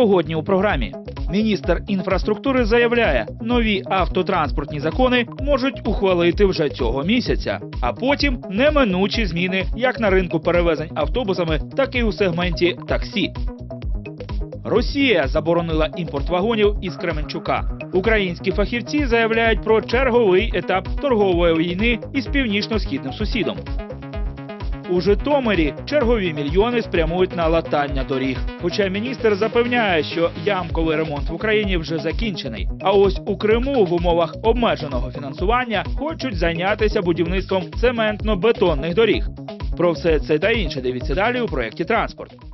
Сьогодні у програмі міністр інфраструктури заявляє, нові автотранспортні закони можуть ухвалити вже цього місяця, а потім неминучі зміни як на ринку перевезень автобусами, так і у сегменті таксі. Росія заборонила імпорт вагонів із Кременчука. Українські фахівці заявляють про черговий етап торгової війни із північно-східним сусідом. У Житомирі чергові мільйони спрямують на латання доріг. Хоча міністр запевняє, що ямковий ремонт в Україні вже закінчений. А ось у Криму в умовах обмеженого фінансування хочуть зайнятися будівництвом цементно-бетонних доріг. Про все це та інше дивіться далі у проєкті Транспорт.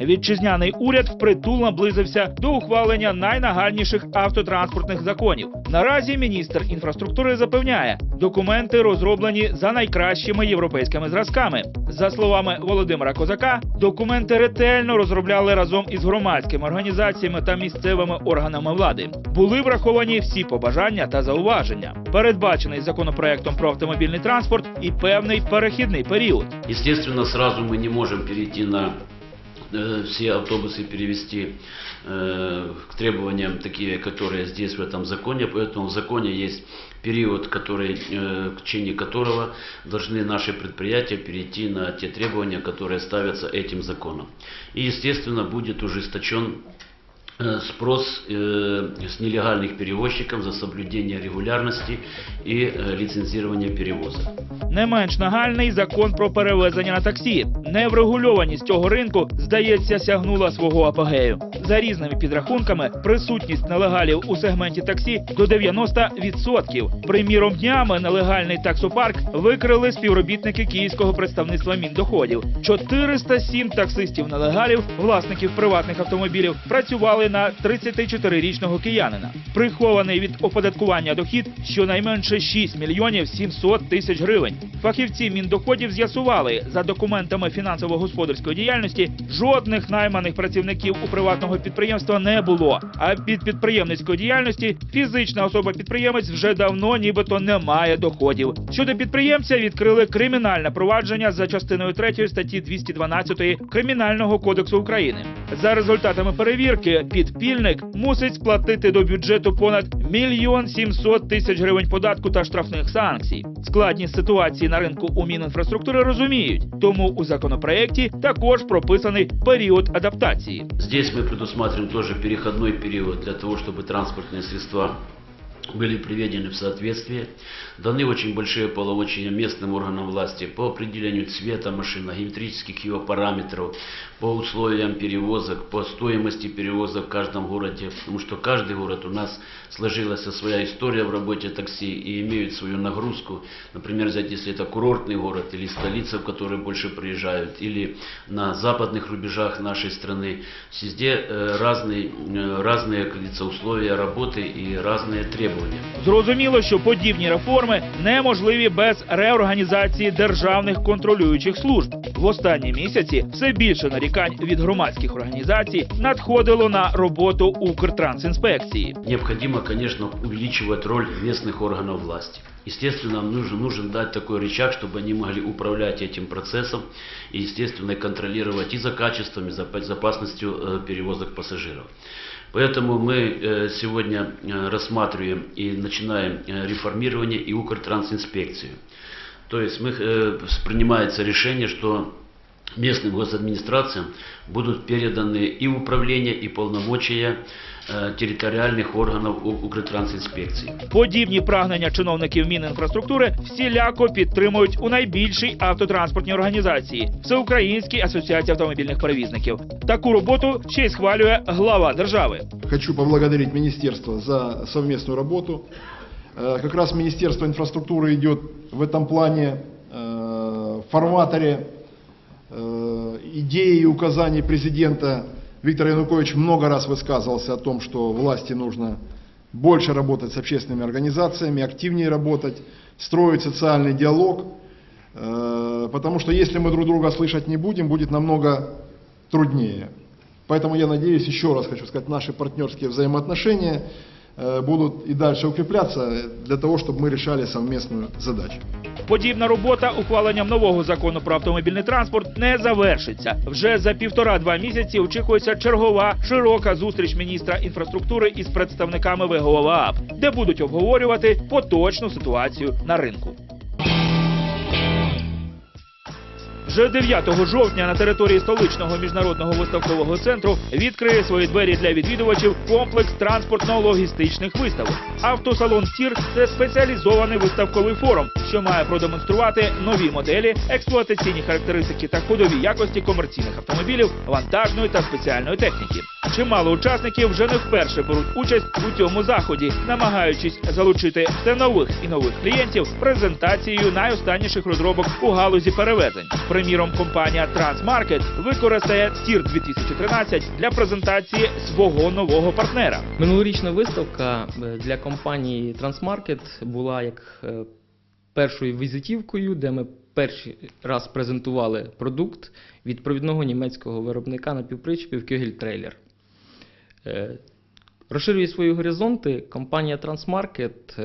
Вітчизняний уряд впритул наблизився до ухвалення найнагальніших автотранспортних законів. Наразі міністр інфраструктури запевняє, документи розроблені за найкращими європейськими зразками. За словами Володимира Козака, документи ретельно розробляли разом із громадськими організаціями та місцевими органами влади. Були враховані всі побажання та зауваження. Передбачений законопроектом про автомобільний транспорт і певний перехідний період. Естественно, сразу мы не можем перейти на все автобусы перевести э, к требованиям такие, которые здесь в этом законе. Поэтому в законе есть период, который, э, в течение которого должны наши предприятия перейти на те требования, которые ставятся этим законом. И, естественно, будет ужесточен э, спрос э, с нелегальных перевозчиков за соблюдение регулярности и э, лицензирование перевозок. Не менш нагальний закон про перевезення на таксі. Неврегульованість цього ринку, здається, сягнула свого апогею. За різними підрахунками, присутність нелегалів у сегменті таксі до 90%. Приміром, днями нелегальний таксопарк викрили співробітники київського представництва міндоходів. 407 таксистів-нелегалів, власників приватних автомобілів, працювали на 34-річного киянина. Прихований від оподаткування дохід щонайменше 6 мільйонів 700 тисяч гривень. Фахівці міндоходів з'ясували, за документами фінансово-господарської діяльності жодних найманих працівників у приватного підприємства не було. А під підприємницької діяльності фізична особа-підприємець вже давно нібито не має доходів. Щодо підприємця відкрили кримінальне провадження за частиною 3 статті 212 Кримінального кодексу України. За результатами перевірки підпільник мусить сплатити до бюджету понад мільйон сімсот тисяч гривень податку та штрафних санкцій. Складність ситуації на ринку у Мінінфраструктури розуміють, тому у законопроекті також прописаний період адаптації. Здесь мы предусматриваем тоже переходной период для того, чтобы транспортные средства были приведены в соответствие. Даны очень большие полномочия местным органам власти по определению цвета машины, геометрических его параметров, по условиям перевозок, по стоимости перевозок в каждом городе. Потому что каждый город у нас сложилась своя история в работе такси и имеют свою нагрузку. Например, взять, если это курортный город или столица, в которой больше приезжают, или на западных рубежах нашей страны. Везде э, разные, э, разные как говорится, условия работы и разные требования. Зрозуміло, що подібні реформи неможливі без реорганізації державних контролюючих служб. В останні місяці все більше нарікань від громадських організацій надходило на роботу Укртрансінспекції. Необходимо, конечно, увеличивать роль местных органов власти. Естественно, нам нужен, нужен дать такой рычаг, чтобы они могли управлять этим процессом и, естественно, контролировать и за качеством, и за безопасностью э, перевозок пассажиров. Поэтому мы э, сегодня э, рассматриваем и начинаем э, реформирование и Укртрансинспекцию. То есть мы, э, принимается решение, что местным госадминистрациям будут переданы и управление, и полномочия э, территориальных органов У- Укртрансинспекции. Подібні прагнення чиновників Мінінфраструктури всіляко підтримують у найбільшій автотранспортній організації Всеукраїнській асоціації автомобільних перевізників. Таку роботу ще й схвалює глава держави. Хочу поблагодарить Министерство за совместную работу. Э, Как раз Министерство инфраструктуры идет в этом плане э, в форматоре э, идеи и указаний президента. Виктор Янукович много раз высказывался о том, что власти нужно больше работать с общественными организациями, активнее работать, строить социальный диалог. Э, Потому что если мы друг друга слышать не будем, будет намного труднее. Поэтому я надеюсь, еще раз хочу сказать, наши партнерские взаимоотношения э, будут и дальше укрепляться для того, чтобы мы решали совместную задачу. Подібна робота ухваленням нового закону про автомобільний транспорт не завершиться. Вже за півтора-два місяці очікується чергова широка зустріч міністра інфраструктури із представниками ВГОВАП, де будуть обговорювати поточну ситуацію на ринку. Вже 9 жовтня на території столичного міжнародного виставкового центру відкриє свої двері для відвідувачів комплекс транспортно-логістичних виставок. Автосалон Тір це спеціалізований виставковий форум, що має продемонструвати нові моделі, експлуатаційні характеристики та ходові якості комерційних автомобілів, вантажної та спеціальної техніки. Чимало учасників вже не вперше беруть участь у цьому заході, намагаючись залучити все нових і нових клієнтів презентацією найостанніших розробок у галузі перевезень. Приміром, компанія Transmarket використає TIR 2013 для презентації свого нового партнера. Минулорічна виставка е, для компанії Transmarket була як е, першою візитівкою, де ми перший раз презентували продукт від провідного німецького виробника напівпричепів Кюгель Трейлер. Е, Розширює свої горизонти, компанія Transmarket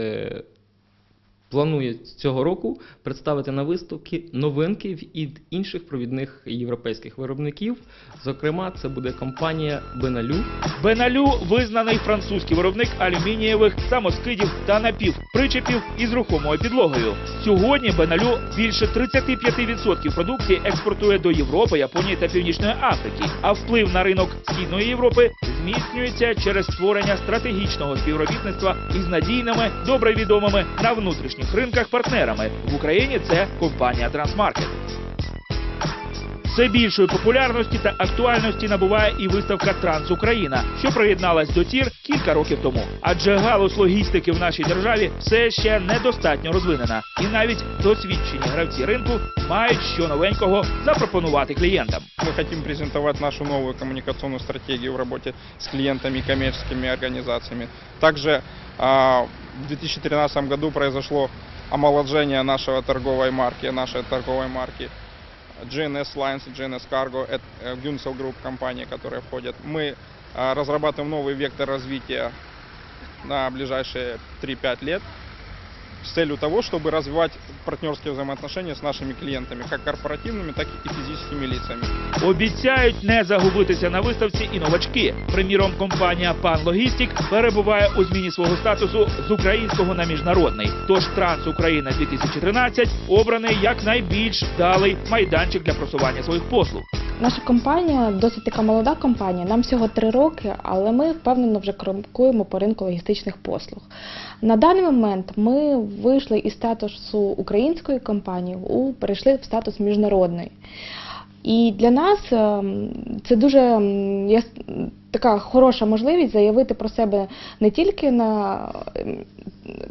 планує цього року представити на виставці новинки від інших провідних європейських виробників. Зокрема, це буде компанія Benelux, Беналю визнаний французький виробник алюмінієвих самоскидів та напівпричепів із рухомою підлогою. Сьогодні Беналю більше 35% продукції експортує до Європи, Японії та Північної Африки. А вплив на ринок східної Європи зміцнюється через створення стратегічного співробітництва із надійними, добре відомими на внутрішніх ринках партнерами. В Україні це компанія Трансмаркет. Все більшої популярності та актуальності набуває і виставка Трансукраїна, що приєдналась до тір кілька років тому. Адже галузь логістики в нашій державі все ще недостатньо розвинена, і навіть досвідчені гравці ринку мають що новенького запропонувати клієнтам. Мы хотим презентовать нашу новую коммуникационную стратегию в работе с клиентами и коммерческими организациями. Также а, в 2013 году произошло омоложение нашего торговой марки, нашей торговой марки GNS Lines и GNS Cargo, это э, Gunsel Group компании, которые входят. Мы а, разрабатываем новый вектор развития на ближайшие 3-5 лет с целью того, чтобы развивать партнерские взаимоотношения с нашими клиентами, как корпоративными, так и физическими лицами. Обіцяють не загубитися на виставці і новачки. Приміром, компанія Пан Логістік перебуває у зміні свого статусу з українського на міжнародний. Тож Транс Трансукраїна 2013 обраний як найбільш вдалий майданчик для просування своїх послуг. Наша компанія досить така молода компанія. Нам всього три роки, але ми впевнено вже крокуємо по ринку логістичних послуг. На даний момент ми вийшли із статусу української компанії у перейшли в статус міжнародної. І для нас ем, це дуже ем, така хороша можливість заявити про себе не тільки на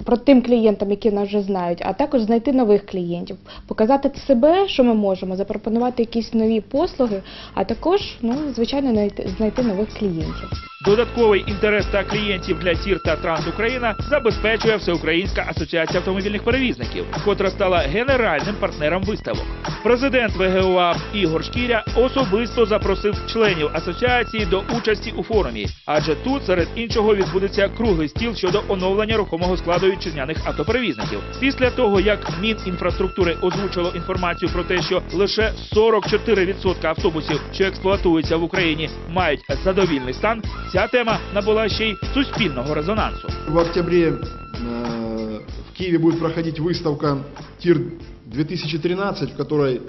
про тим клієнтам, які нас вже знають, а також знайти нових клієнтів, показати себе, що ми можемо, запропонувати якісь нові послуги, а також, ну, звичайно, знайти, нових клієнтів. Додатковий інтерес та клієнтів для ТІР та Трансукраїна забезпечує Всеукраїнська асоціація автомобільних перевізників, котра стала генеральним партнером виставок. Президент ВГОА Ігор Шкіря особисто запросив членів асоціації до участі у форумі, адже тут, серед іншого, відбудеться круглий стіл щодо оновлення рухомого складу вітчизняних автоперевізників. Після того, як Мінінфраструктури озвучило інформацію про те, що лише 44% автобусів, що експлуатуються в Україні, мають задовільний стан, ця тема набула ще й суспільного резонансу. В октябре э, в Киеве будет проходить выставка ТИР-2013, в которой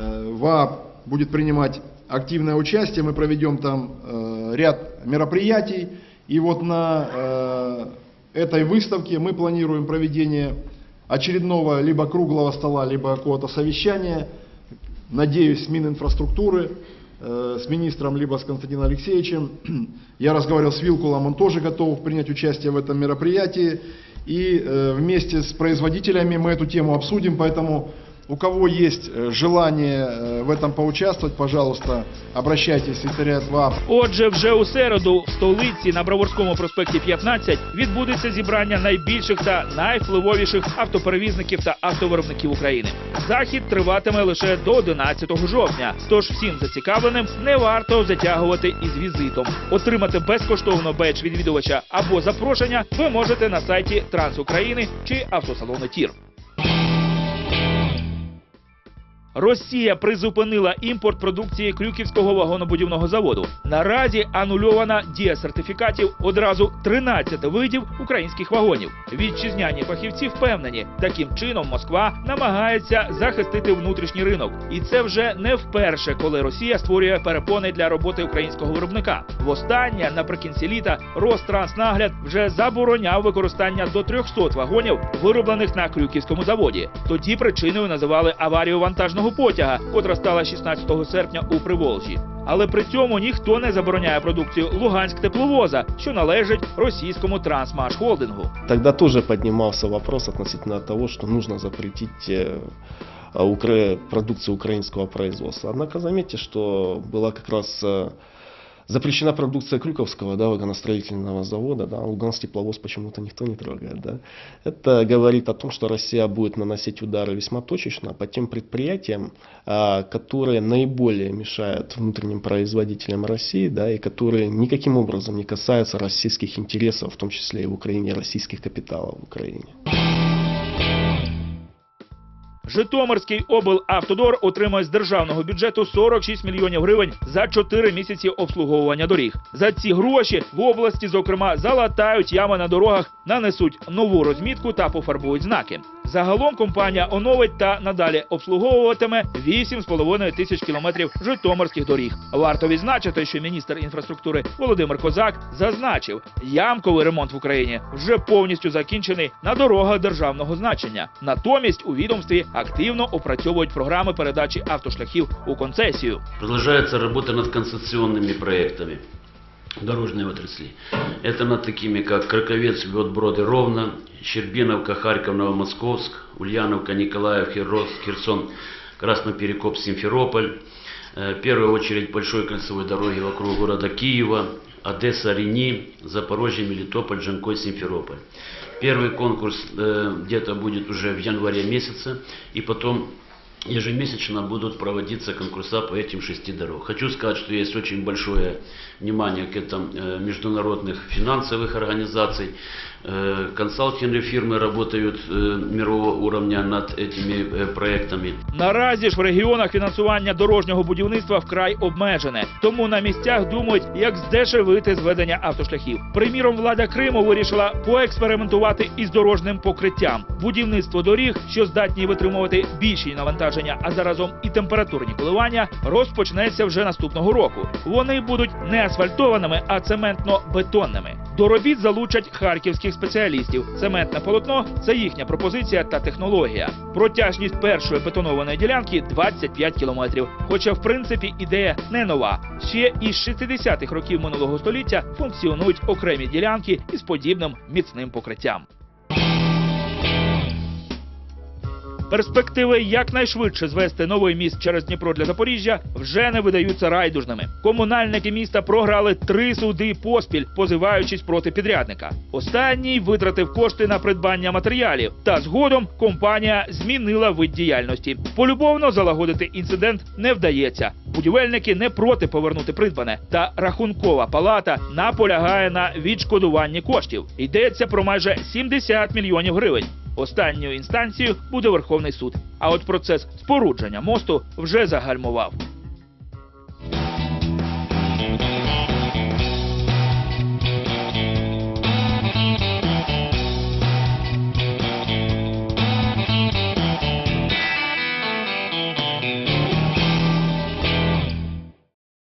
э, ВАП будет принимать активное участие. Мы проведем там э, ряд мероприятий. И вот на э, этой выставке мы планируем проведение очередного либо круглого стола, либо какого-то совещания, надеюсь, с Мининфраструктуры, э, с министром, либо с Константином Алексеевичем. Я разговаривал с Вилкулом, он тоже готов принять участие в этом мероприятии. И э, вместе с производителями мы эту тему обсудим, поэтому У кого есть э, желание э, в этом поучаствовать, пожалуйста, обращайтесь в секретариат ВАФ. Отже, вже у середу в столиці на Броварському проспекті 15 відбудеться зібрання найбільших та найвпливовіших автоперевізників та автовиробників України. Захід триватиме лише до 11 жовтня. Тож всім зацікавленим не варто затягувати із візитом. Отримати безкоштовно бедж відвідувача або запрошення ви можете на сайті Трансукраїни чи автосалону Тір. Росія призупинила імпорт продукції Крюківського вагонобудівного заводу. Наразі анульована дія сертифікатів одразу 13 видів українських вагонів. Вітчизняні фахівці впевнені, таким чином Москва намагається захистити внутрішній ринок, і це вже не вперше, коли Росія створює перепони для роботи українського виробника. Востаннє наприкінці літа Ространснагляд вже забороняв використання до 300 вагонів, вироблених на Крюківському заводі. Тоді причиною називали аварію вантажного потяга, котра стала 16 серпня у Приволжі. Але при цьому ніхто не забороняє продукцію Луганськ тепловоза, що належить російському трансмашхолдингу. Тогда тоже поднимался вопрос относительно того, что нужно запретить э, а, укра- продукцию украинского производства. Однако заметьте, что была как раз э, Запрещена продукция Крюковского да, вагоностроительного завода, да, Луганский тепловоз почему-то никто не трогает. Да. Это говорит о том, что Россия будет наносить удары весьма точечно по тем предприятиям, а, которые наиболее мешают внутренним производителям России, да, и которые никаким образом не касаются российских интересов, в том числе и в Украине, российских капиталов в Украине. Житомирський облавтодор отримає з державного бюджету 46 мільйонів гривень за 4 місяці обслуговування доріг. За ці гроші в області, зокрема, залатають ями на дорогах, нанесуть нову розмітку та пофарбують знаки. Загалом компанія оновить та надалі обслуговуватиме 8,5 тисяч кілометрів житомирських доріг. Варто відзначити, що міністр інфраструктури Володимир Козак зазначив, ямковий ремонт в Україні вже повністю закінчений на дорогах державного значення. Натомість у відомстві активно опрацьовують програми передачі автошляхів у концесію. Продолжается работа над концессионными проектами дорожной отрасли. Это над такими, как Краковец, Броды, Ровно, Щербиновка, Харьков, Новомосковск, Ульяновка, Николаев, Херос, Херсон, Красноперекоп, Симферополь. Э, В первую очередь большой кольцевой дороги вокруг города Киева, Одесса, Рени, Запорожье, Мелитополь, Жанкой, Симферополь. Первый конкурс э, где-то будет уже в январе месяце, и потом ежемесячно будут проводиться конкурса по этим шести дорог. Хочу сказать, что есть очень большое внимание к этому э, международных финансовых организаций. Э, Консалтинговые фирмы работают э, мирового уровня над этими э, проектами. Наразі ж в регіонах фінансування дорожнього будівництва вкрай обмежене, тому на місцях думають, як здешевити зведення автошляхів. Приміром, влада Криму вирішила поекспериментувати із дорожним покриттям. Будівництво доріг, що здатні витримувати більші навантаження, а заразом і температурні коливання, розпочнеться вже наступного року. Вони будуть не асфальтованими, а цементно-бетонними. До робіт залучать харківських спеціалістів. Цементне полотно це їхня пропозиція та технологія. Протяжність першої бетонованої ділянки 25 кілометрів. Хоча, в принципі, ідея не нова. Ще із 60-х років минулого століття функціонують окремі ділянки із подібним міцним покриттям. Перспективи якнайшвидше звести новий міст через Дніпро для Запоріжжя вже не видаються райдужними. Комунальники міста програли три суди поспіль, позиваючись проти підрядника. Останній витратив кошти на придбання матеріалів, та згодом компанія змінила вид діяльності. Полюбовно залагодити інцидент не вдається. Будівельники не проти повернути придбане, та рахункова палата наполягає на відшкодуванні коштів. Йдеться про майже 70 мільйонів гривень. Останньою інстанцією буде Верховний суд. А от процес спорудження мосту вже загальмував.